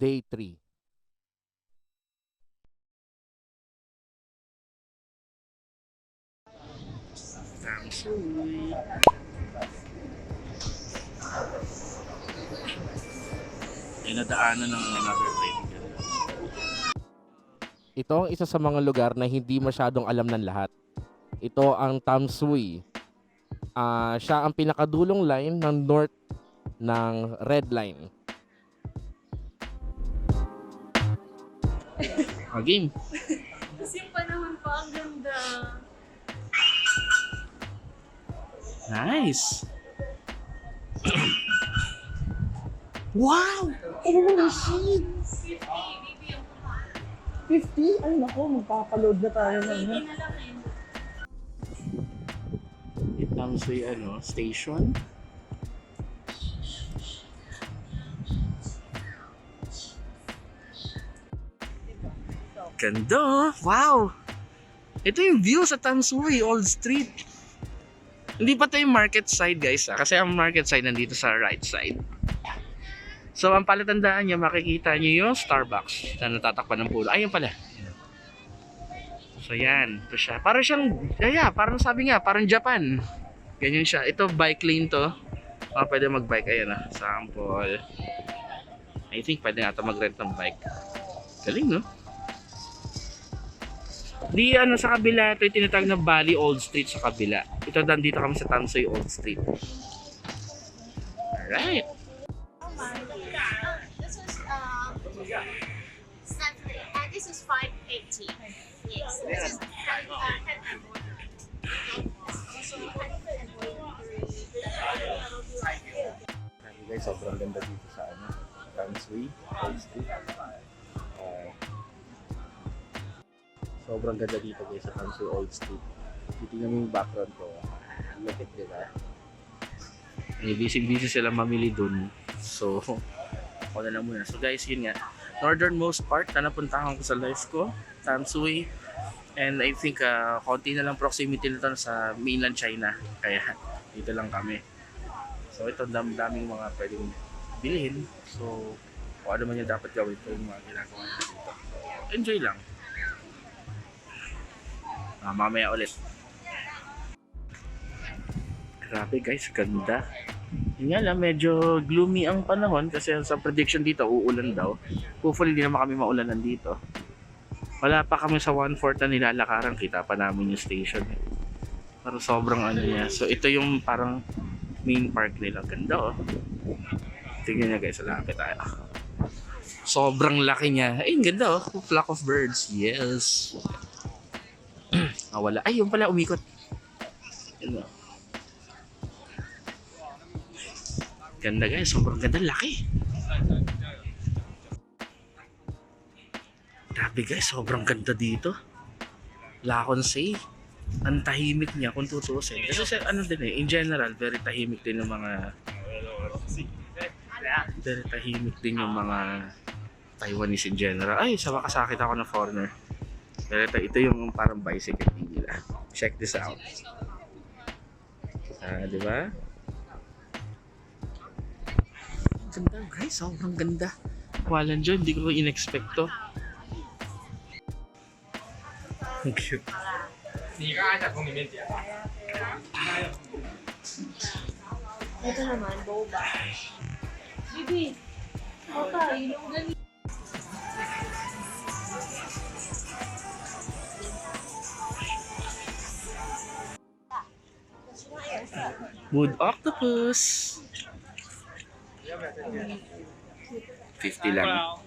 Day 3. Tamsuy. Ay nadaanan ng another lady. Ito ang isa sa mga lugar na hindi masyadong alam ng lahat. Ito ang Tamsui. Ah, siya ang pinakadulong line ng north ng red line. Ah, game. Kasi yung panahon pa, ang ganda. Nice. wow! Oh, shit! 50? Ay, nako, magpapaload na tayo ng Baby na lang eh. Tamsuy, ano, station. Ganda! Wow! Ito yung view sa Tamsuy, Old Street. Hindi pa tayo market side guys ah, kasi ang market side nandito sa right side. So ang palatandaan niya, makikita niyo yung Starbucks na natatakpan ng pulo. Ayun pala. So yan, ito siya. Parang siyang, yeah, yeah, parang sabi nga, parang Japan. Ganyan siya. Ito bike lane to. Ah, pwede mag-bike. Ayan ah, sample. I think pwede nga ito mag-rent ng bike. Galing no? Di ano sa kabila, ito yung tinatawag na Bali Old Street sa kabila. Ito nandito kami sa Tamsoy Old Street. Alright. Oh my God. This um, Saturday. And this is 580. Yes. This is hand, uh, hand embroidery. Also, hand embroidery. Sabi guys, sobrang ganda dito sa ano, Tamsui, Old Street. Sobrang ganda dito guys sa Tamsui Old Street. Titingnan mo yung background ko. Ang Lupit diba? Eh, busy-busy sila mamili dun. So, ako na lang muna. So guys, yun nga. Northernmost part na napuntahan ko sa life ko. Tamsui. And I think uh, konti na lang proximity nito sa mainland China. Kaya dito lang kami. So ito dam daming mga pwedeng bilhin. So kung ano man yung dapat gawin ito yung mga ginagawa natin enjoy lang. Ah, mamaya ulit. Grabe guys, ganda. Yun nga lang, medyo gloomy ang panahon kasi sa prediction dito, uulan daw. Hopefully, di naman kami maulanan dito. Wala pa kami sa 1-4 na nilalakaran. Kita pa namin yung station. Pero sobrang ano niya. So, ito yung parang main park nila. Ganda oh. Tingnan niya guys, lapit tayo. Sobrang laki niya. Ay, ang ganda oh. Flock of birds. Yes. ah, wala. Ay, yung pala umikot. Oh. Ganda guys, sobrang ganda, laki. Grabe guys, sobrang ganda dito. Lakon say. Ang tahimik niya kung tutusin. Kasi sa ano din eh, in general, very tahimik din yung mga very tahimik din yung mga Taiwanese in general. Ay, sa makasakit ako ng foreigner. Pero ito, ito yung parang bicycle thing nila. Check this out. Ah, uh, di ba? Ganda guys, sobrang ganda. Walan dyan, hindi ko in-expect to. Ang cute. Ito naman, boba. Bibi, baka ilong ganito. Wood octopus. 50 lang.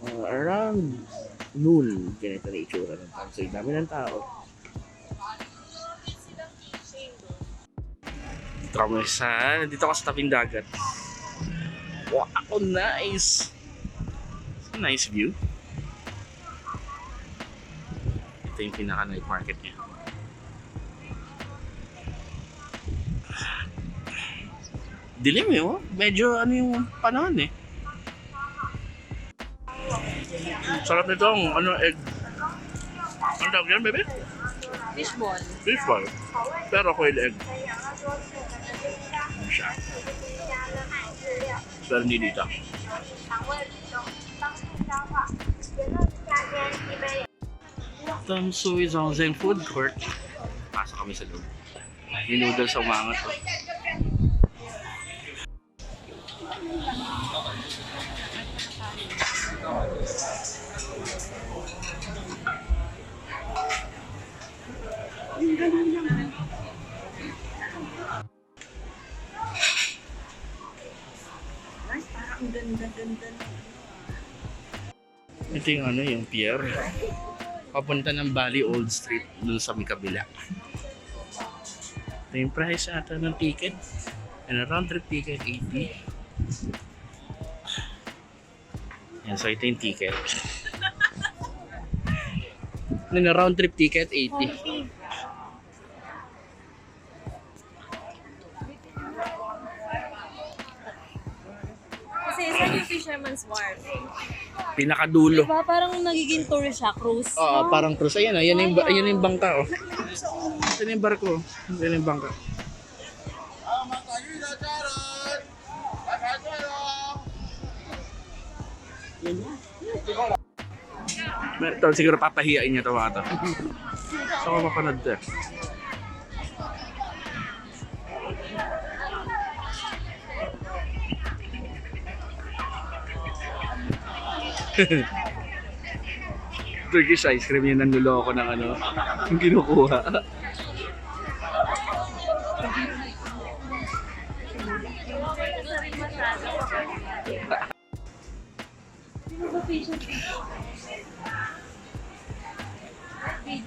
Uh, around noon, ganito na itsura ng Tamsoy. Dami ng tao. Dito kami sa, dito ako sa tabing dagat. Wow, nice! It's a nice view. Ito yung pinaka-night market dilim eh. Oh. Medyo ano yung panahon eh. Sarap nitong ano egg. Ang tawag yan, bebe? Fishball. Fishball. Pero coil egg. Ano siya? Pero hindi dito. Tamsuy Zongzeng Food Court. Pasok kami sa loob. May noodles sa umangat. Oh. Ko. Ito yung ano, yung pier. Papunta ng Bali Old Street dun sa may kabila. Ito yung price ata ng ticket. And a round trip ticket, 80. Yan, so ito yung ticket. Then a round trip ticket, 80. Fisherman's Wharf? Pinakadulo. Diba parang nagiging tour siya, cruise. Oo, parang cruise. Ayan, ayan yung, ayan yung bangka, oh. Ayan yung barko. Ayan yung bangka. Ito, siguro papahiyain niya ito mga ito. Saan ko mapanood to? Turkish ice cream yun ang niloko ng ano, yung kinukuha.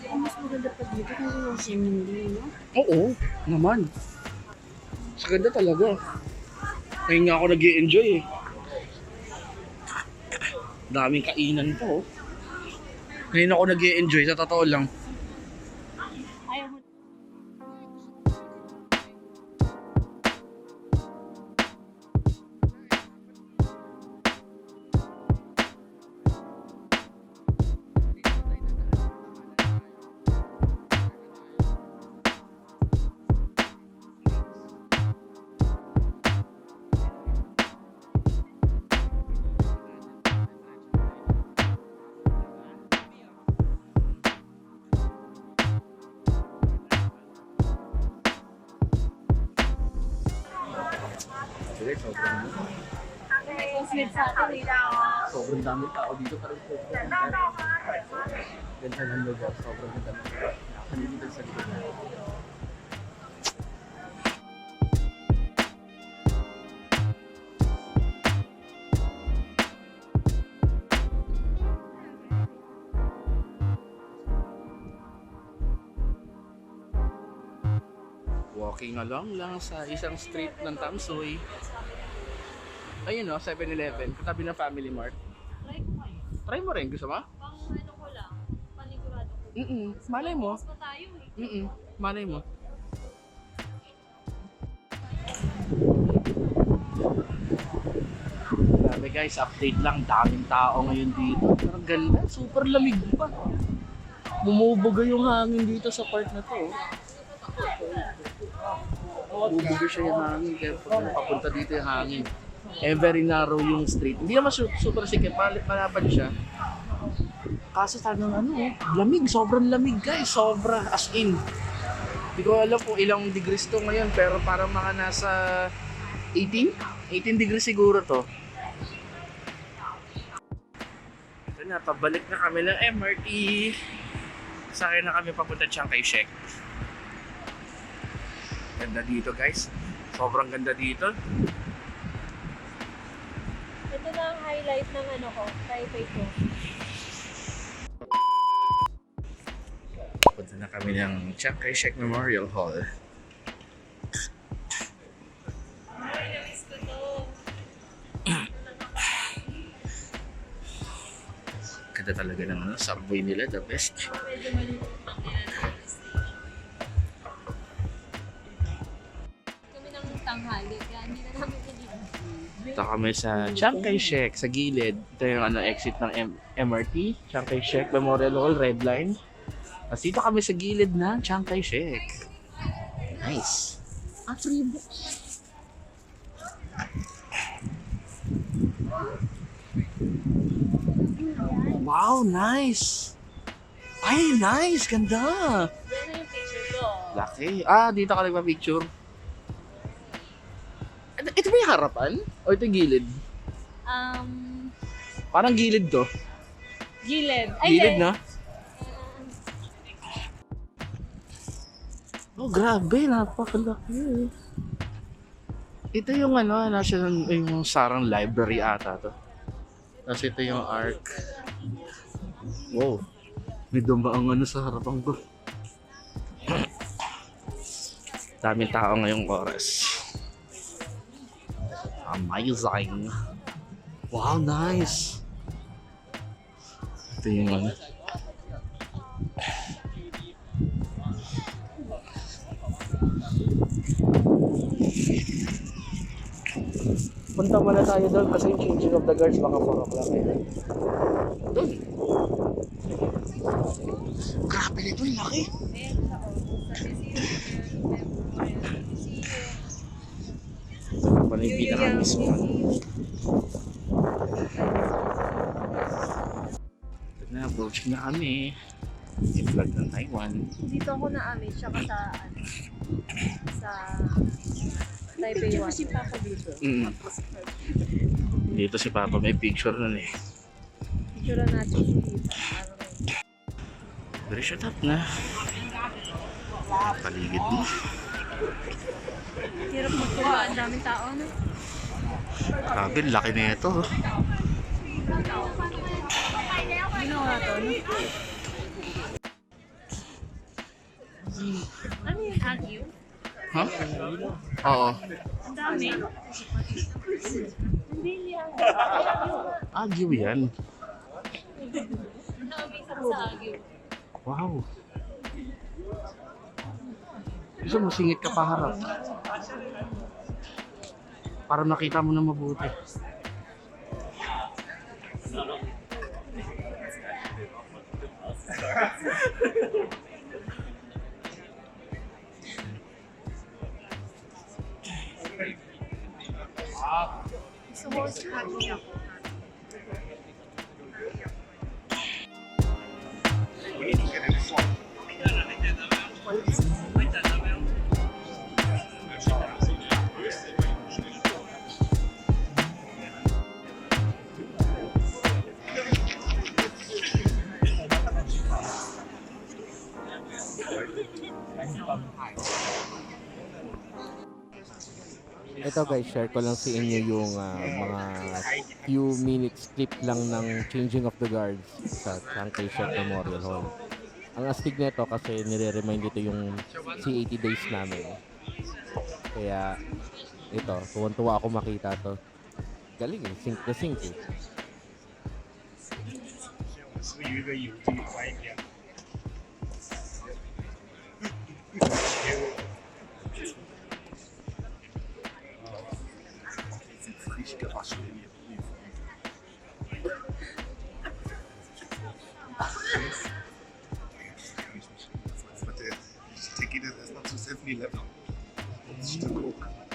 Mas maganda pa dito kung yung swimming din, no? Oo, naman. Sa ganda talaga. Ngayon nga ako nag enjoy eh. Daming kainan po. oh. Ngayon ako nag enjoy sa totoo lang. Sa atin eh. Sobrang dami tao dito sobrang ganda. Ganda ng lugar, sobrang ganda. Nandito sa likod. Walking along lang sa isang street ng Tamsoy. Ayun o, 7-Eleven, katabi ng Family Mart. Try ko kayo. Try mo rin, gusto mo? Pang ano ko lang, panigurado ko. Mm-mm, malay mo. Mas pa tayo eh. Mm-mm, malay mo. Grabe guys, update lang. Daming tao ngayon dito. Pero ang ganda, super lamig pa. Bumubuga yung hangin dito sa part na to. Bumubuga siya yung hangin. Kaya papunta dito yung hangin. Eh, very narrow yung street. Hindi naman su- super sikip. Mal- Malapad siya. Kaso talagang ano, eh, lamig. Sobrang lamig guys. Sobra. As in. Hindi ko alam kung ilang degrees to ngayon. Pero parang mga nasa 18? 18 degrees siguro to. Ito na, pabalik na kami ng MRT. Sa akin na kami papunta Chiang Kai-shek. Ganda dito guys. Sobrang ganda dito. Ang highlight ng ano ko, Taipei ko. Punta na kami ng Chiang Kai-shek Memorial Hall. Ganda talaga ng ano, subway nila, the best. Kami ng tanghali, kaya hindi na namin tinignan. Ito kami sa Chiang Kai-shek, sa gilid. Ito yung ano, exit ng M- MRT, Chiang Kai-shek, Memorial Hall, Red Line. Tapos dito kami sa gilid ng Chiang Kai-shek. Nice. Actually, books. Wow, nice! Ay, nice! Ganda! Yan yung picture ko. Laki. Ah, dito ka nagpa-picture. Ito, ba yung harapan? O ito yung gilid? Um, Parang gilid to. gilid. Ay, Gilid na? Oh, grabe. Napakalaki. Ito yung ano, nasa yung sarang library ata to. Tapos ito yung arc. Wow. May dumaang ano sa harapan ko. Daming tao ngayong oras. Amazing. Wow, nice. Ito yung ano. Punta muna tayo doon kasi yung changing of the guards baka 4 o'clock eh. Doon. Grabe nito, laki. Ito pa na yung pinaka-mismo. Ito na, approaching na kami. Yung vlog ng Taiwan. Dito ako na-amaze siya sa, ano, sa Taipei 1. si Papa dito. Mm. Dito si Papa may picture nun eh. Picture natin si Tita. Very shut up na. Paligid mo. Hirap magkuha. Ang daming tao, no? Grabe, laki na ito. Ginawa to, no? Ano yung agyo? Ha? Oo. Ang dami. Agyo yan. Nakabisa ko sa agyo. Wow. Gusto mo, singit ka pa harap. Para makita mo na mabuti. Gusto ko sa agyo ako. Ito guys, share ko lang sa inyo yung ah, mga few minutes clip lang ng changing of the guards sa Chiang Kai-shek Memorial Hall. Ang astig nito kasi nire-remind ito yung C80 days namin. Kaya ito, tuwan-tuwa ako makita to. Galing eh, sync to sync eh. 是一个有这个观 It's not to safely level. Mm. It's too cool.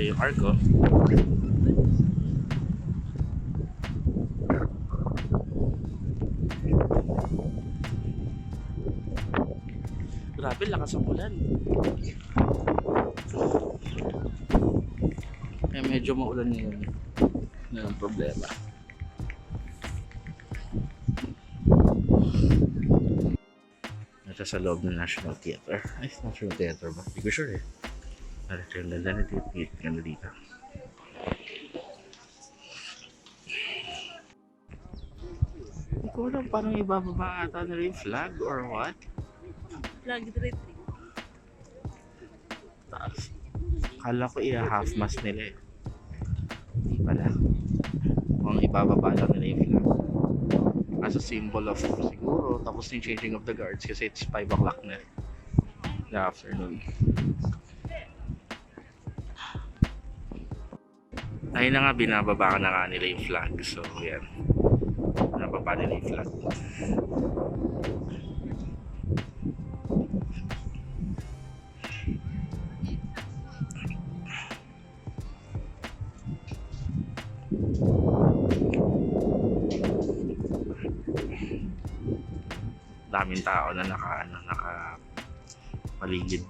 Ito yung Arco. Grabe, lakas ang ulan. Eh, medyo maulan ngayon. Yan problema. Ito sa loob ng National Theater. Ay, National Theater ba? Hindi ko sure eh. Ito yung ganda nito? Ganda dito. Hindi ko alam parang ibababa ata nila yung flag or what? Flag retreat. Taas. Kala ko i-half mast nila eh. Hindi pala. Kung ibababa lang nila yung flag. As a symbol of siguro tapos yung changing of the guards kasi it's 5 o'clock na in the afternoon. Ayun na nga, binababa na nga nila yung flag. So, yan. Binababa nila yung flag. daming tao na naka ano, naka paligid.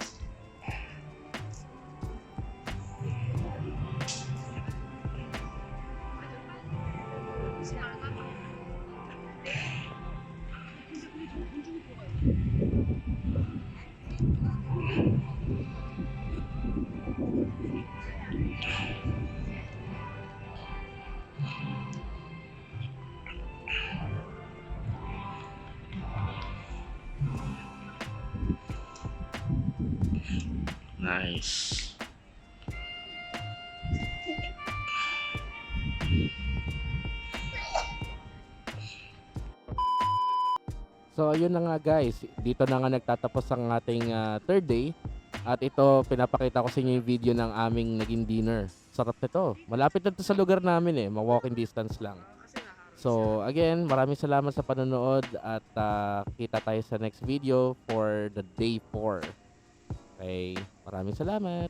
So ayun na nga guys, dito na nga nagtatapos ang ating ah, third day at ito pinapakita ko sa inyo yung video ng aming naging dinner. Sarap nito. Malapit na to sa lugar namin eh, ma-walking distance lang. So again, maraming salamat sa panonood at ah, kita tayo sa next video for the day 4. Okay, maraming salamat.